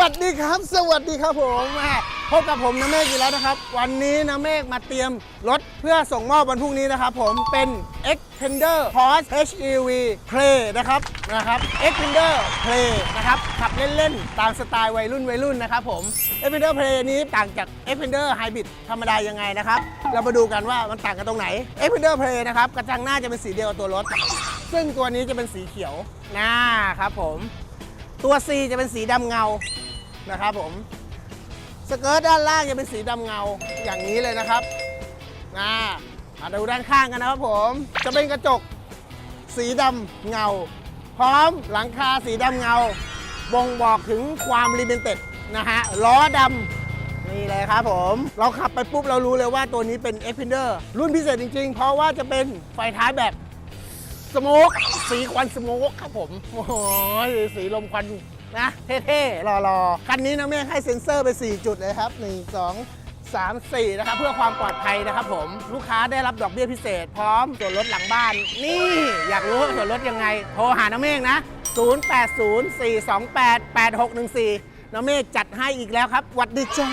วัสดีครับ สวัสดีครับผมม่พบกับผมนะเมฆอีกแล้วนะครับ วันนี้นะเมฆมาเตรียมรถเพื่อส่งมอบวันพรุ่งนี้นะครับผมเป็น Xpander Horse HEV Play นะครับนะครับ Xpander Play นะครับขับเล่นๆ ตามสไตล์วัยรุ่นวัยรุ่นนะครับผม Xpander Play นี้ต่างจาก Xpander Hybrid ธรรมดายังไงนะครับ เรามาดูกันว่ามันต่างกันตรงไหน Xpander Play นะครับกระจังหน้าจะเป็นสีเดียวกับตัวรถ ซึ่งตัวนี้จะเป็นสีเขียวนะครับผมตัว C จะเป็นสีดำเงา นะครับผมสเกิร์ตด้านล่างจะเป็นสีดำเงาอย่างนี้เลยนะครับนะมาดูด้านข้างกันนะครับผมจะเป็นกระจกสีดำเงา พร้อมหลังคาสีดำเงา บ่งบอกถึงความลิมิเต็ดนะฮะล้อดำนี่เลยครับผม เราขับไปปุ๊บเรารู้เลยว่าตัวนี้เป็น x p e n d e r รุ่นพิเศษจริงๆ เพราะว่าจะเป็นไฟท้ายแบบสโมกสีควันสโมกครับผม โอ้โหสีลมควัน นะเท่ๆรอๆ คันนี้นะเมฆให้เซ็นเซอร์ไป 4 จุดเลยครับ 1 2 3 4 นะครับ เพื่อความปลอดภัยนะครับผมลูกค้าได้รับดอกเบี้ยพิเศษ พร้อมส่วนลดหลังบ้าน นี่อยากรู้ว่าส่วนลดยังไง โทรหาน้าเมฆนะ 0804288614 น้าเมฆจัดให้อีกแล้วครับหวัดดีจ้า